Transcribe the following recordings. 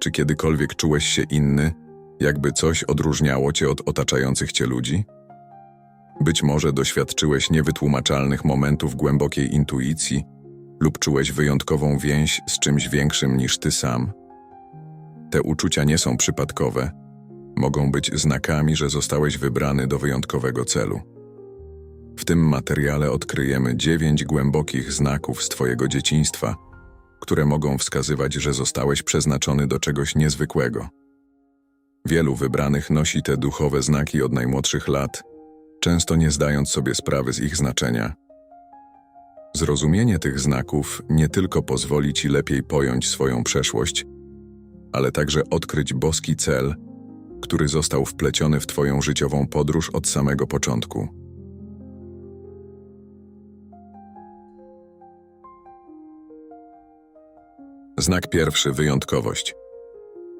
Czy kiedykolwiek czułeś się inny, jakby coś odróżniało cię od otaczających cię ludzi? Być może doświadczyłeś niewytłumaczalnych momentów głębokiej intuicji lub czułeś wyjątkową więź z czymś większym niż ty sam. Te uczucia nie są przypadkowe, mogą być znakami, że zostałeś wybrany do wyjątkowego celu. W tym materiale odkryjemy dziewięć głębokich znaków z Twojego dzieciństwa, które mogą wskazywać, że zostałeś przeznaczony do czegoś niezwykłego. Wielu wybranych nosi te duchowe znaki od najmłodszych lat, często nie zdając sobie sprawy z ich znaczenia. Zrozumienie tych znaków nie tylko pozwoli Ci lepiej pojąć swoją przeszłość, ale także odkryć boski cel, który został wpleciony w Twoją życiową podróż od samego początku. Znak pierwszy wyjątkowość.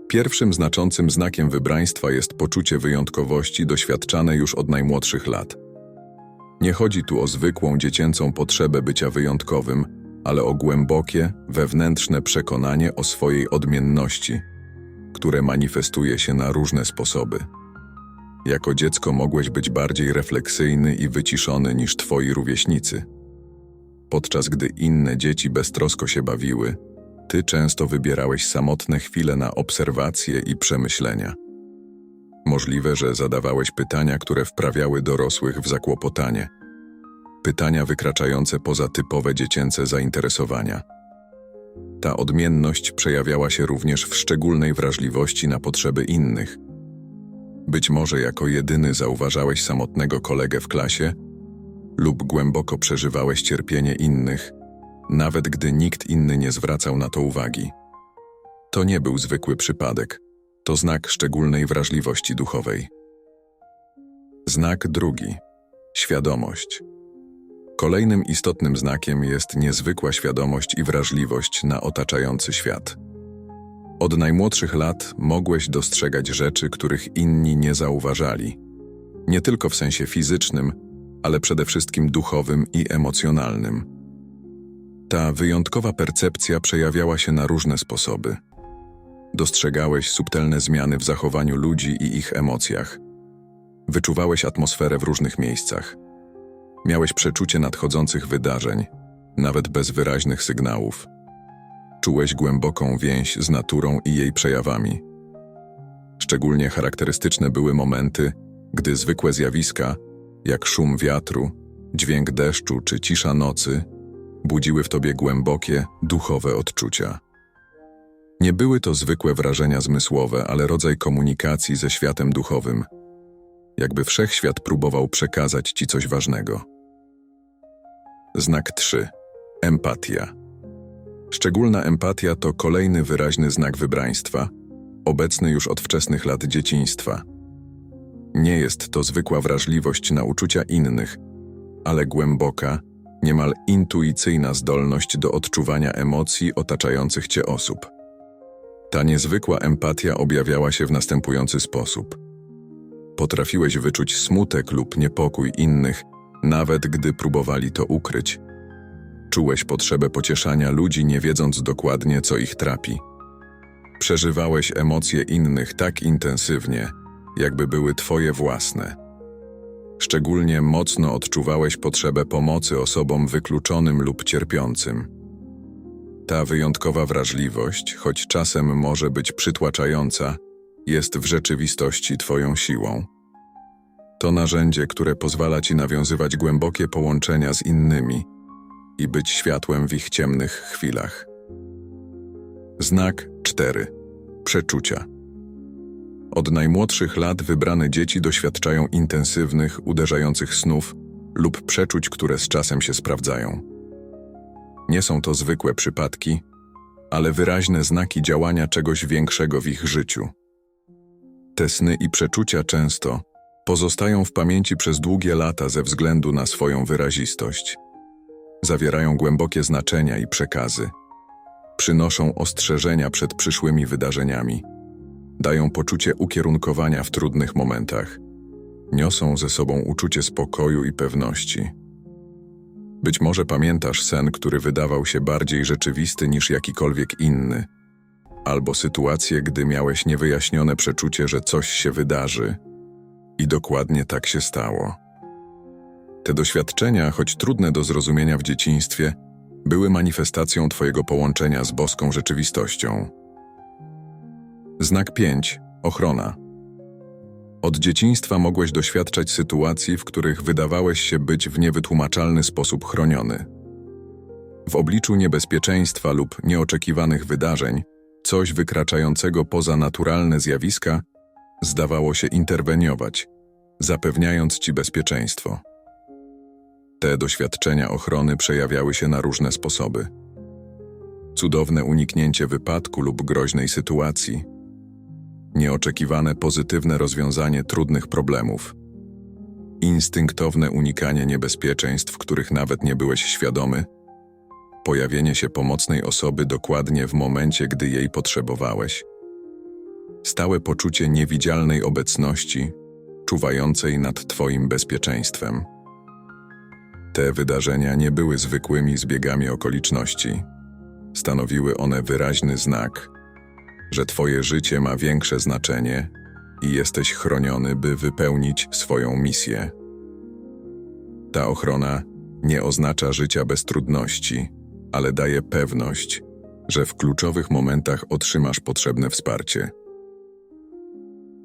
Pierwszym znaczącym znakiem wybraństwa jest poczucie wyjątkowości doświadczane już od najmłodszych lat. Nie chodzi tu o zwykłą dziecięcą potrzebę bycia wyjątkowym, ale o głębokie, wewnętrzne przekonanie o swojej odmienności, które manifestuje się na różne sposoby. Jako dziecko mogłeś być bardziej refleksyjny i wyciszony niż twoi rówieśnicy. Podczas gdy inne dzieci beztrosko się bawiły, ty często wybierałeś samotne chwile na obserwacje i przemyślenia. Możliwe, że zadawałeś pytania, które wprawiały dorosłych w zakłopotanie. Pytania wykraczające poza typowe dziecięce zainteresowania. Ta odmienność przejawiała się również w szczególnej wrażliwości na potrzeby innych. Być może jako jedyny zauważałeś samotnego kolegę w klasie lub głęboko przeżywałeś cierpienie innych, nawet gdy nikt inny nie zwracał na to uwagi. To nie był zwykły przypadek, to znak szczególnej wrażliwości duchowej. Znak drugi świadomość. Kolejnym istotnym znakiem jest niezwykła świadomość i wrażliwość na otaczający świat. Od najmłodszych lat mogłeś dostrzegać rzeczy, których inni nie zauważali. Nie tylko w sensie fizycznym, ale przede wszystkim duchowym i emocjonalnym. Ta wyjątkowa percepcja przejawiała się na różne sposoby. Dostrzegałeś subtelne zmiany w zachowaniu ludzi i ich emocjach. Wyczuwałeś atmosferę w różnych miejscach. Miałeś przeczucie nadchodzących wydarzeń, nawet bez wyraźnych sygnałów. Czułeś głęboką więź z naturą i jej przejawami. Szczególnie charakterystyczne były momenty, gdy zwykłe zjawiska, jak szum wiatru, dźwięk deszczu czy cisza nocy, budziły w tobie głębokie, duchowe odczucia. Nie były to zwykłe wrażenia zmysłowe, ale rodzaj komunikacji ze światem duchowym, jakby wszechświat próbował przekazać ci coś ważnego. Znak 3. Empatia. Szczególna empatia to kolejny wyraźny znak wybraństwa, obecny już od wczesnych lat dzieciństwa. Nie jest to zwykła wrażliwość na uczucia innych, ale głęboka, niemal intuicyjna zdolność do odczuwania emocji otaczających cię osób. Ta niezwykła empatia objawiała się w następujący sposób. Potrafiłeś wyczuć smutek lub niepokój innych, nawet gdy próbowali to ukryć. Czułeś potrzebę pocieszania ludzi, nie wiedząc dokładnie, co ich trapi. Przeżywałeś emocje innych tak intensywnie, jakby były twoje własne. Szczególnie mocno odczuwałeś potrzebę pomocy osobom wykluczonym lub cierpiącym. Ta wyjątkowa wrażliwość, choć czasem może być przytłaczająca, jest w rzeczywistości Twoją siłą. To narzędzie, które pozwala Ci nawiązywać głębokie połączenia z innymi i być światłem w ich ciemnych chwilach. Znak 4. Przeczucia. Od najmłodszych lat wybrane dzieci doświadczają intensywnych, uderzających snów lub przeczuć, które z czasem się sprawdzają. Nie są to zwykłe przypadki, ale wyraźne znaki działania czegoś większego w ich życiu. Te sny i przeczucia często pozostają w pamięci przez długie lata ze względu na swoją wyrazistość. Zawierają głębokie znaczenia i przekazy. Przynoszą ostrzeżenia przed przyszłymi wydarzeniami. Dają poczucie ukierunkowania w trudnych momentach. Niosą ze sobą uczucie spokoju i pewności. Być może pamiętasz sen, który wydawał się bardziej rzeczywisty niż jakikolwiek inny. albo sytuacje, gdy miałeś niewyjaśnione przeczucie, że coś się wydarzy. I dokładnie tak się stało. Te doświadczenia, choć trudne do zrozumienia w dzieciństwie, były manifestacją Twojego połączenia z boską rzeczywistością. Znak 5. Ochrona. Od dzieciństwa mogłeś doświadczać sytuacji, w których wydawałeś się być w niewytłumaczalny sposób chroniony. W obliczu niebezpieczeństwa lub nieoczekiwanych wydarzeń, coś wykraczającego poza naturalne zjawiska zdawało się interweniować, zapewniając ci bezpieczeństwo. Te doświadczenia ochrony przejawiały się na różne sposoby. Cudowne uniknięcie wypadku lub groźnej sytuacji, nieoczekiwane pozytywne rozwiązanie trudnych problemów, instynktowne unikanie niebezpieczeństw, których nawet nie byłeś świadomy, pojawienie się pomocnej osoby dokładnie w momencie, gdy jej potrzebowałeś, stałe poczucie niewidzialnej obecności, czuwającej nad Twoim bezpieczeństwem. Te wydarzenia nie były zwykłymi zbiegami okoliczności. Stanowiły one wyraźny znak, że Twoje życie ma większe znaczenie i jesteś chroniony, by wypełnić swoją misję. Ta ochrona nie oznacza życia bez trudności, ale daje pewność, że w kluczowych momentach otrzymasz potrzebne wsparcie.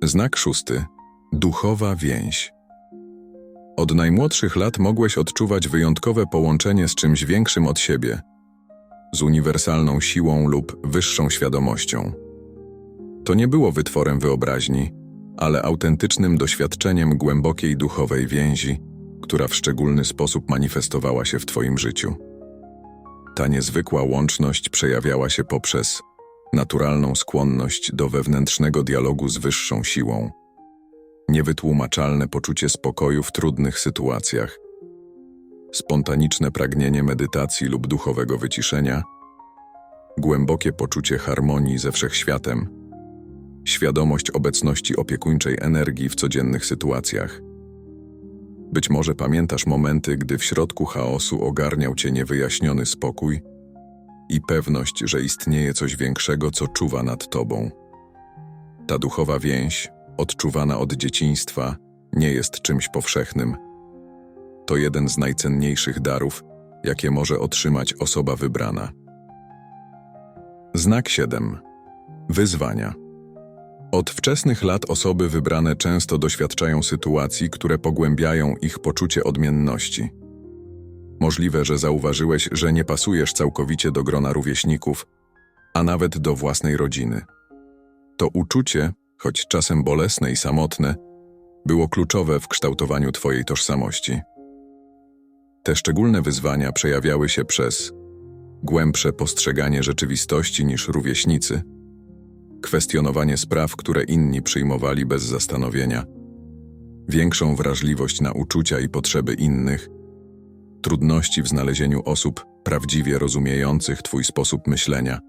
Znak szósty. Duchowa więź. Od najmłodszych lat mogłeś odczuwać wyjątkowe połączenie z czymś większym od siebie, z uniwersalną siłą lub wyższą świadomością. To nie było wytworem wyobraźni, ale autentycznym doświadczeniem głębokiej duchowej więzi, która w szczególny sposób manifestowała się w Twoim życiu. Ta niezwykła łączność przejawiała się poprzez naturalną skłonność do wewnętrznego dialogu z wyższą siłą, niewytłumaczalne poczucie spokoju w trudnych sytuacjach, spontaniczne pragnienie medytacji lub duchowego wyciszenia, głębokie poczucie harmonii ze wszechświatem, świadomość obecności opiekuńczej energii w codziennych sytuacjach. Być może pamiętasz momenty, gdy w środku chaosu ogarniał cię niewyjaśniony spokój i pewność, że istnieje coś większego, co czuwa nad tobą. Ta duchowa więź, odczuwana od dzieciństwa, nie jest czymś powszechnym. To jeden z najcenniejszych darów, jakie może otrzymać osoba wybrana. Znak 7. Wyzwania. Od wczesnych lat osoby wybrane często doświadczają sytuacji, które pogłębiają ich poczucie odmienności. Możliwe, że zauważyłeś, że nie pasujesz całkowicie do grona rówieśników, a nawet do własnej rodziny. To uczucie, choć czasem bolesne i samotne, było kluczowe w kształtowaniu Twojej tożsamości. Te szczególne wyzwania przejawiały się przez głębsze postrzeganie rzeczywistości niż rówieśnicy, kwestionowanie spraw, które inni przyjmowali bez zastanowienia, większą wrażliwość na uczucia i potrzeby innych, trudności w znalezieniu osób prawdziwie rozumiejących Twój sposób myślenia,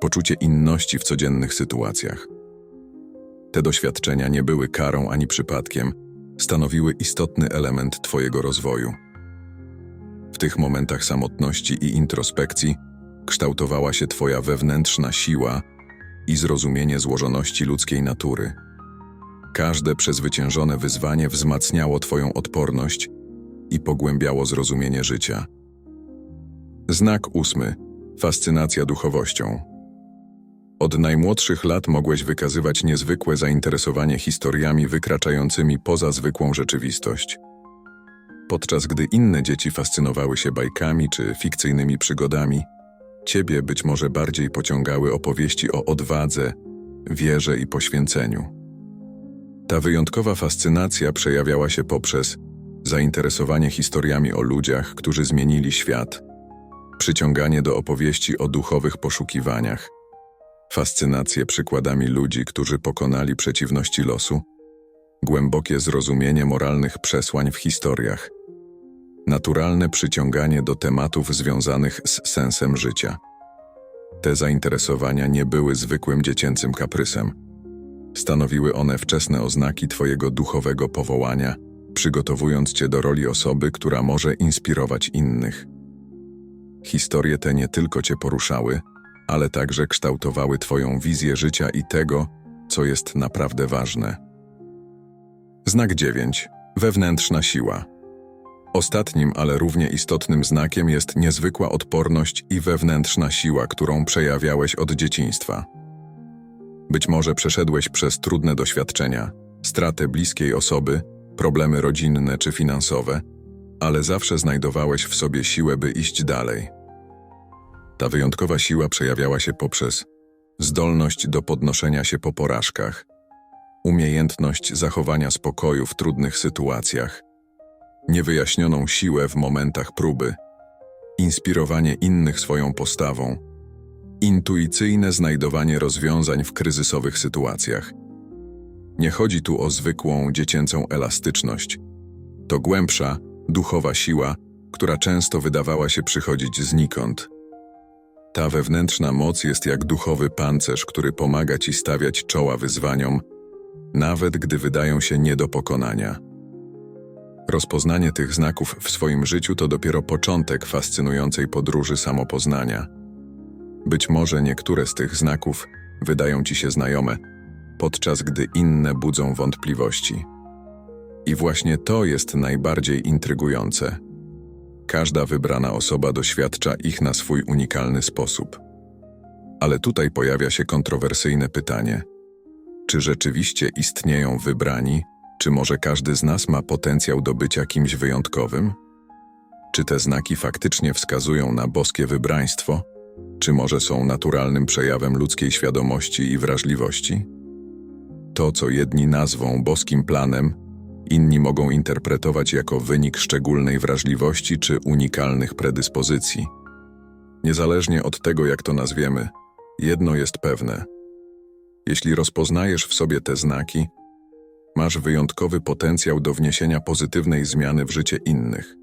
poczucie inności w codziennych sytuacjach. Te doświadczenia nie były karą ani przypadkiem, stanowiły istotny element Twojego rozwoju. W tych momentach samotności i introspekcji kształtowała się Twoja wewnętrzna siła i zrozumienie złożoności ludzkiej natury. Każde przezwyciężone wyzwanie wzmacniało Twoją odporność i pogłębiało zrozumienie życia. Znak ósmy. Fascynacja duchowością. Od najmłodszych lat mogłeś wykazywać niezwykłe zainteresowanie historiami wykraczającymi poza zwykłą rzeczywistość. Podczas gdy inne dzieci fascynowały się bajkami czy fikcyjnymi przygodami, ciebie być może bardziej pociągały opowieści o odwadze, wierze i poświęceniu. Ta wyjątkowa fascynacja przejawiała się poprzez zainteresowanie historiami o ludziach, którzy zmienili świat, przyciąganie do opowieści o duchowych poszukiwaniach, fascynację przykładami ludzi, którzy pokonali przeciwności losu, głębokie zrozumienie moralnych przesłań w historiach, naturalne przyciąganie do tematów związanych z sensem życia. Te zainteresowania nie były zwykłym dziecięcym kaprysem. Stanowiły one wczesne oznaki Twojego duchowego powołania, przygotowując Cię do roli osoby, która może inspirować innych. Historie te nie tylko Cię poruszały, ale także kształtowały Twoją wizję życia i tego, co jest naprawdę ważne. Znak 9. Wewnętrzna siła. Ostatnim, ale równie istotnym znakiem jest niezwykła odporność i wewnętrzna siła, którą przejawiałeś od dzieciństwa. Być może przeszedłeś przez trudne doświadczenia, stratę bliskiej osoby, problemy rodzinne czy finansowe, ale zawsze znajdowałeś w sobie siłę, by iść dalej. Ta wyjątkowa siła przejawiała się poprzez zdolność do podnoszenia się po porażkach, umiejętność zachowania spokoju w trudnych sytuacjach, niewyjaśnioną siłę w momentach próby, inspirowanie innych swoją postawą, intuicyjne znajdowanie rozwiązań w kryzysowych sytuacjach. Nie chodzi tu o zwykłą dziecięcą elastyczność. To głębsza, duchowa siła, która często wydawała się przychodzić znikąd. Ta wewnętrzna moc jest jak duchowy pancerz, który pomaga ci stawiać czoła wyzwaniom, nawet gdy wydają się nie do pokonania. Rozpoznanie tych znaków w swoim życiu to dopiero początek fascynującej podróży samopoznania. Być może niektóre z tych znaków wydają ci się znajome, podczas gdy inne budzą wątpliwości. I właśnie to jest najbardziej intrygujące. Każda wybrana osoba doświadcza ich na swój unikalny sposób. Ale tutaj pojawia się kontrowersyjne pytanie: czy rzeczywiście istnieją wybrani, czy może każdy z nas ma potencjał do bycia kimś wyjątkowym? Czy te znaki faktycznie wskazują na boskie wybraństwo, czy może są naturalnym przejawem ludzkiej świadomości i wrażliwości? To, co jedni nazwą boskim planem, inni mogą interpretować jako wynik szczególnej wrażliwości czy unikalnych predyspozycji. Niezależnie od tego, jak to nazwiemy, jedno jest pewne. Jeśli rozpoznajesz w sobie te znaki, masz wyjątkowy potencjał do wniesienia pozytywnej zmiany w życie innych.